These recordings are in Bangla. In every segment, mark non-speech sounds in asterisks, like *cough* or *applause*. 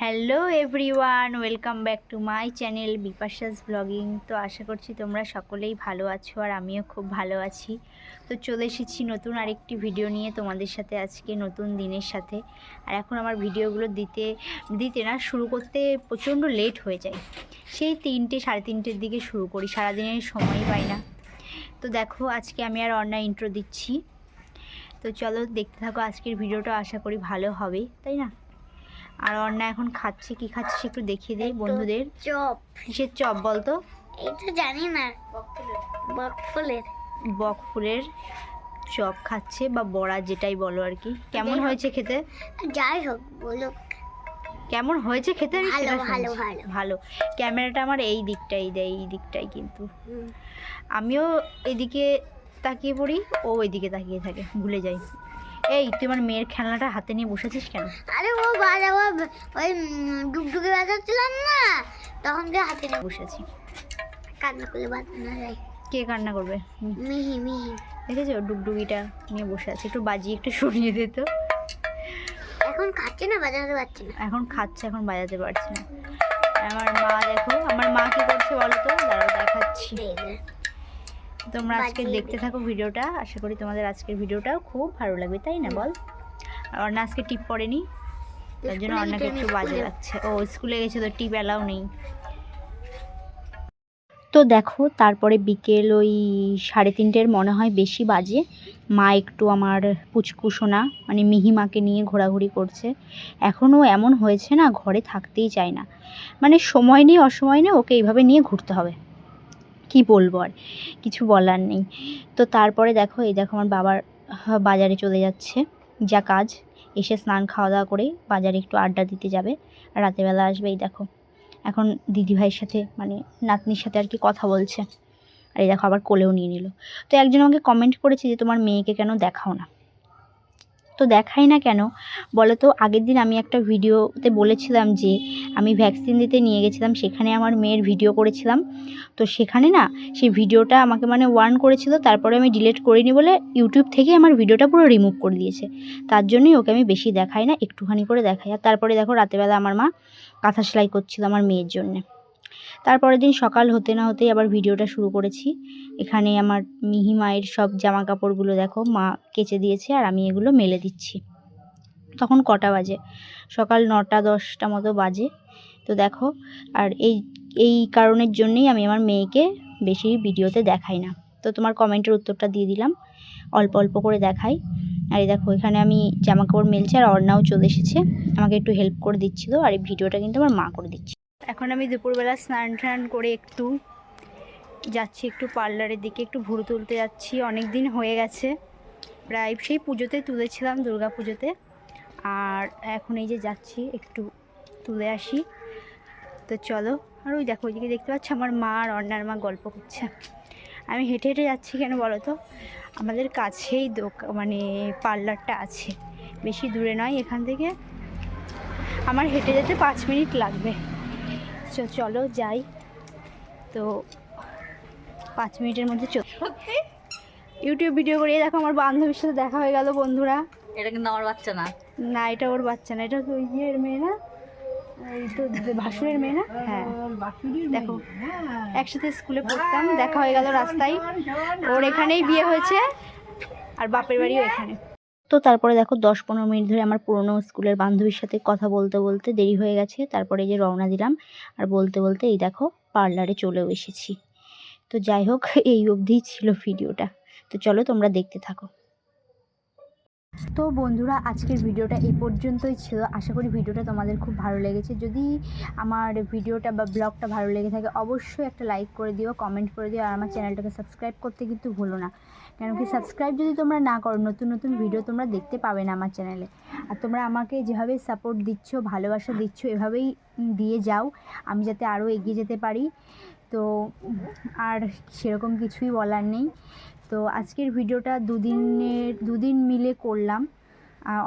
Hello everyone welcome back to my channel Bipasha's blogging তো আশা করছি তোমরা সকলেই ভালো আছো আর আমিও খুব ভালো আছি। তো চলে এসেছি নতুন আরেকটি ভিডিও নিয়ে তোমাদের সাথে আজকে নতুন দিনের সাথে। আর এখন আমার ভিডিওগুলো দিতে দিতে না, শুরু করতে প্রচণ্ড লেট হয়ে যায়। সেই তিনটে, সাড়ে তিনটের দিকে শুরু করি। সারাদিনের সময় পাই না। তো দেখো, আজকে আমি আর অন্য ইন্ট্রো দিচ্ছি। তো চলো, দেখতে থাকো, আজকের ভিডিওটা আশা করি ভালো হবে, তাই না? আর অন্না এখন খাচ্ছে কি খাচ্ছে একটু দেখিয়ে দিই বন্ধুদের। চপ। কিসের চপ বলতো? এই তো জানি না। বক ফুলের। বক ফুলের চপ খাচ্ছে বা বড়া যেটাই বলো আর কি। কেমন হয়েছে খেতে? যাই হোক বলুক। কেমন হয়েছে খেতে? আমি ভালো, সেটা ভালো, ভালো। ভালো। ক্যামেরাটা আমার এই দিকটাই দেয় এই দিকটাই কিন্তু। আমিও এদিকে তাকিয়ে পড়ি ও ওইদিকে তাকিয়ে থাকে। ভুলে যাই। এই তুই আমার মেয়ের খেলনাটা হাতে নিয়ে বসেছিস কেন? আরে ও বাজাবো ওই ডুগডুগি বাজাচ্ছিলাম না তখন যে হাতে নিয়ে বসে আছি কান্না করলে বাজানো যায়। কে কান্না করবে? মিহি মিহি। দেখেছ ডুগডুগিটা নিয়ে বসে আছে একটু বাজিয়ে একটু সরিয়ে দিত এখন খাচ্ছে না বাজাতে পারছে না। এখন খাচ্ছে এখন বাজাতে পারছে না। আমার মা দেখো আমার মা কি করছে বলো তো? দাঁড়াও দেখাচ্ছি। তোমরা আজকে দেখতে থাকো ভিডিওটা আশা করি তোমাদের আজকের ভিডিওটাও খুব ভালো লাগবে তাই না বল? আর অর্ণা আজকে টিপ পড়েনি। তার জন্য গেছে, একটু বাজে স্কুলে। লাগছে। ও স্কুলে গেছে তো টিপ অ্যালাউ নেই। তো দেখো তারপরে বিকেল ওই সাড়ে তিনটের মনে হয় বেশি বাজে। মা একটু আমার পুচকুসোনা মানে মিহিমাকে নিয়ে ঘোরাঘুরি করছে। এখনও এমন হয়েছে না ঘরে থাকতেই চায় না। মানে সময় নেই অসময় নেই ওকে এইভাবে নিয়ে ঘুরতে হবে। কি বলব আর কিছু বলার নেই। তো তারপরে দেখো এই দেখো আমার বাবার বাজারে চলে যাচ্ছে যা কাজ। এসে স্নান খাওয়া দাওয়া করে বাজারে একটু আড্ডা দিতে যাবে। আর রাতেরবেলা আসবে, এই দেখো। এখন দিদিভাইয়ের সাথে মানে নাতনির সাথে আর কি কথা বলছে। আর এই দেখো আবার কোলেও নিয়ে নিল। তো একজন আমাকে কমেন্ট করেছে যে, তোমার মেয়েকে কেন দেখাও না? তো দেখাই না কেন? বলো তো আগের দিন আমি একটা ভিডিওতে বলেছিলাম যে আমি ভ্যাকসিন দিতে নিয়ে গেছিলাম, সেখানে আমার মেয়ের ভিডিও করেছিলাম। তো সেখানে না সেই ভিডিওটা আমাকে মানে ওয়ার্ন করেছিল, তারপরে আমি ডিলিট করিনি বলে ইউটিউব থেকে আমার ভিডিওটা পুরো রিমুভ করে দিয়েছে। তার জন্যই ওকে আমি বেশি দেখাই না, একটুখানি করে দেখাই। আর তারপরে দেখো রাতেবেলা আমার মা কাঁথা সেলাই করছিল আমার মেয়ের জন্যে। তারপরের দিন সকাল হতে না হতেই আবার ভিডিওটা শুরু করেছি। এখানে আমার মিহি মায়ের সব জামা কাপড়গুলো দেখো, মা কেচে দিয়েছে আর আমি এগুলো মেলে দিচ্ছি। তখন কটা বাজে? সকাল নটা দশটা মতো বাজে। তো দেখো, আর এই এই কারণের জন্যই আমি আমার মেয়েকে বেশি ভিডিওতে দেখাই না। তো তোমার কমেন্টের উত্তরটা দিয়ে দিলাম। অল্প অল্প করে দেখাই। আর এই দেখো, এখানে আমি জামা কাপড় মেলছি আর অর্ণাও চলে এসেছে। আমাকে একটু হেল্প করে দিচ্ছিল আর এই ভিডিওটা কিন্তু আমার মা করে দিচ্ছে এখন আমি দুপুরবেলা স্নান টান করে একটু যাচ্ছি একটু পার্লারের দিকে, একটু ভুরু তুলতে যাচ্ছি। অনেক দিন হয়ে গেছে। প্রায় সেই পুজোতে তুলেছিলাম, দুর্গা পুজোতে। আর এখন এই যে যাচ্ছি, একটু তুলে আসি। তো চলো, আর ওই দেখো, ওইদিকে দেখতে পাচ্ছি আমার মা আর অন্যার মা গল্প করছে। আমি হেঁটে হেঁটে যাচ্ছি কেন বলো তো? আমাদের কাছেই দোকান মানে পার্লারটা আছে। বেশি দূরে নয় এখান থেকে। আমার হেঁটে যেতে পাঁচ মিনিট লাগবে। তো চলো যাই। তো পাঁচ মিনিটের মধ্যে চল ইউটিউব ভিডিও করে দেখো আমার বান্ধবীর সাথে দেখা হয়ে গেল বন্ধুরা। এটা কিন্তু আমার বাচ্চা না। না এটা ওর বাচ্চা না এটা তো ওই ইয়ের মেয়ে না? এই তো ভাসুরের মেয়ে না? হ্যাঁ। দেখো একসাথে স্কুলে পড়তাম দেখা হয়ে গেল রাস্তায়। ওর এখানেই বিয়ে হয়েছে আর বাপের বাড়িও এখানে। তো তারপরে দেখো দশ পনেরো মিনিট ধরে আমার পুরনো স্কুলের বান্ধবীর সাথে কথা বলতে বলতে দেরি হয়ে গেছে। তারপরে এই যে রওনা দিলাম আর বলতে বলতে এই দেখো পার্লারে চলেও এসেছি। তো যাই হোক, এই অবধিই ছিল ভিডিওটা। তো চলো তোমরা দেখতে থাকো। তো বন্ধুরা, আজকের ভিডিওটা এই পর্যন্তই ছিল। আশা করি ভিডিওটা তোমাদের খুব ভালো লেগেছে। যদি আমার ভিডিওটা বা ব্লগটা ভালো লেগে থাকে, অবশ্যই একটা লাইক করে দিও, কমেন্ট করে দিও, আর আমার চ্যানেলটাকে সাবস্ক্রাইব করতে কিন্তু ভুলো না। কেন কি, সাবস্ক্রাইব যদি তোমরা না করো, নতুন নতুন ভিডিও তোমরা দেখতে পাবে না আমার চ্যানেলে। আর তোমরা আমাকে যেভাবে সাপোর্ট দিচ্ছ, ভালোবাসা দিচ্ছ, এভাবেই দিয়ে যাও, আমি যাতে আরও এগিয়ে যেতে পারি। তো, আর সেরকম কিছুই বলার নেই। তো আজকের ভিডিওটা দুদিনের, দুদিন মিলে করলাম।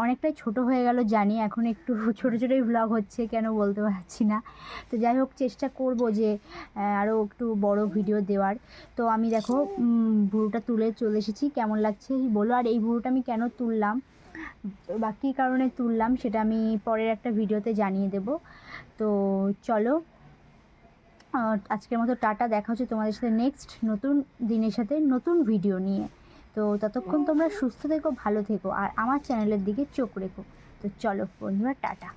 অনেকটাই ছোট হয়ে গেল জানি, এখন একটু *laughs* ছোট ছোটোই ব্লগ হচ্ছে, কেন বলতে পারছি না। তো যাই হোক, চেষ্টা করব যে আরও একটু বড় ভিডিও দেওয়ার। তো আমি দেখো ভুরুটা তুলে চলে এসেছি, কেমন লাগছে বলো? আর এই ভুরুটা আমি কেন তুললাম? বা কী কারণে তুললাম সেটা আমি পরের একটা ভিডিওতে জানিয়ে দেব। তো চলো আজকের মতো টাটা, দেখা হচ্ছে তোমাদের সাথে নেক্সট নতুন দিনের সাথে নতুন ভিডিও নিয়ে। তো ততক্ষণ তোমরা সুস্থ থেকো, ভালো থেকো, আর আমার চ্যানেলের দিকে চোখ রেখো। তো চলো বন্ধুরা, টাটা।